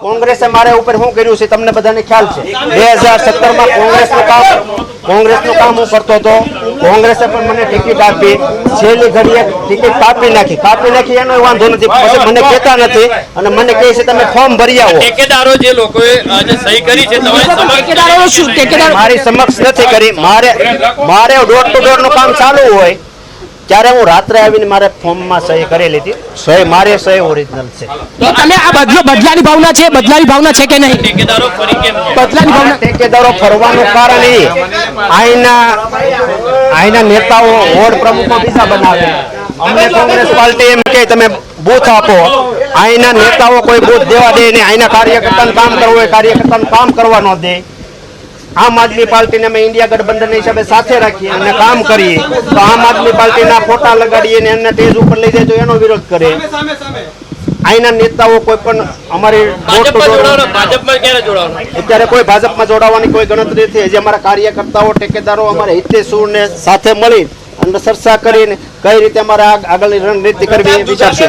કોંગ્રેસે મારા ઉપર શું કર્યું છે તમને બધાને ખ્યાલ છે. બે હજાર સત્તરમાં કોંગ્રેસનું કામ કોંગ્રેસનું કામ હું કરતો હતો. કોંગ્રેસે પણ મને ટિકિટ આપી. છેલ્લી ઘડીએ ટિકિટ કાપી નાખી. કાપી નાખી એનો વાંધો નથી. પછી મને કહેતા નથી અને મને કહે છે તમે ફોર્મ ભરી આવો. ઠેકેદારો જે લોકોએ આજે સહી કરી છે ઠેકેદારો શું ઠેકેદારો મારી સમક્ષ નથી કરી. મારે મારે ડોર ટુ ડોરનું કામ ચાલુ હોય. ત્યારે હું રાત્રે આવીને મારે ફોર્મમાં સહી કરેલી હતી સહી મારે સહી ઓરિજિનલ છે. તો તમે આ બદલો બદલાની ભાવના છે? બદલાની ભાવના છે કે નહીં? ઠેકેદારો ફરી કેમ બદલાની ભાવના ઠેકેદારો ફરવાનું કારણ એ અહીંના અહીંના નેતાઓ વોર્ડ પ્રમુખો બીજા બનાવે. અમને કોંગ્રેસ પાર્ટી એમ કે તમે બૂથ આપો. અહીંના નેતાઓ કોઈ બૂથ દેવા દે નહીં. અહીંના કાર્યકર્તાને કામ કરવું હોય કાર્યકર્તાને કામ કરવા ન દે. આમ આદમી પાર્ટીને અમે ઇન્ડિયા ગઠબંધન હિસાબે સાથે રાખીએ અને કામ કરીએ. તો આમ આદમી પાર્ટીના ફોટા લગાડીએ ને એમને તેજ ઉપર લઈ જાય તો એનો વિરોધ કરે અહીંના નેતાઓ કોઈ પણ અમારી અત્યારે કોઈ ભાજપમાં જોડાવાની કોઈ ગણતરી નથી. હજી અમારા કાર્યકર્તાઓ ટેકેદારો અમારા હિતેશુને સાથે મળી અને ચર્ચા કરીને કઈ રીતે અમારે આગળની રણનીતિ કરવી એ વિચારશે.